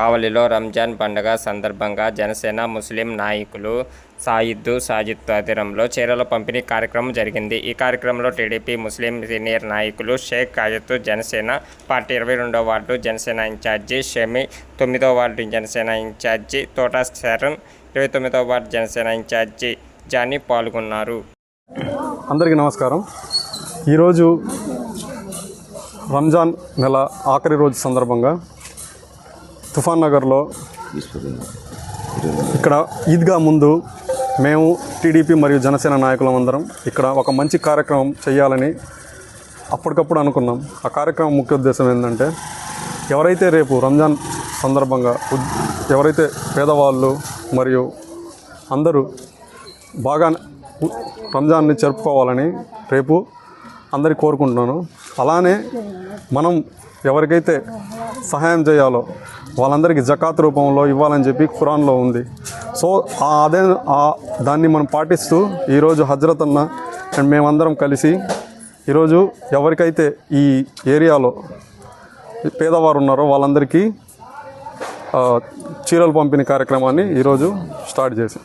కావలిలో రంజాన్ పండుగ సందర్భంగా జనసేన ముస్లిం నాయకులు సాయిద్దు సాజిద్ ఆధ్వర్యంలో చీరల పంపిణీ కార్యక్రమం జరిగింది. ఈ కార్యక్రమంలో టీడీపీ ముస్లిం సీనియర్ నాయకులు షేక్ కాజత్ జనసేన పార్టీ ఇరవై రెండో వార్డు జనసేన ఇన్ఛార్జి షమి తొమ్మిదో వార్డు జనసేన ఇన్ఛార్జి తోటా శరణ్ ఇరవై తొమ్మిదో వార్డు జనసేన ఇన్ఛార్జి జానీ పాల్గొన్నారు. అందరికీ నమస్కారం. ఈరోజు రంజాన్ నెల ఆఖరి రోజు సందర్భంగా తుఫాన్ నగర్లో ఇక్కడ ఈద్గా ముందు మేము టీడీపీ మరియు జనసేన నాయకులం అందరం ఇక్కడ ఒక మంచి కార్యక్రమం చేయాలని అప్పటికప్పుడు అనుకున్నాం. ఆ కార్యక్రమం ముఖ్య ఉద్దేశం ఏంటంటే ఎవరైతే రేపు రంజాన్ సందర్భంగా ఎవరైతే పేదవాళ్ళు మరియు అందరూ బాగా రంజాన్ని జరుపుకోవాలని రేపు అందరి కోరుకుంటున్నాను. అలానే మనం ఎవరికైతే సహాయం చేయాలో వాళ్ళందరికీ జకాత్ రూపంలో ఇవ్వాలని చెప్పి ఖురాన్లో ఉంది. సో ఆ అదే ఆ దాన్ని మనం పాటిస్తూ ఈరోజు హజ్రత్ అన్న అండ్ మేమందరం కలిసి ఈరోజు ఎవరికైతే ఈ ఏరియాలో పేదవారు ఉన్నారో వాళ్ళందరికీ చీరలు పంపిణీ కార్యక్రమాన్ని ఈరోజు స్టార్ట్ చేసాం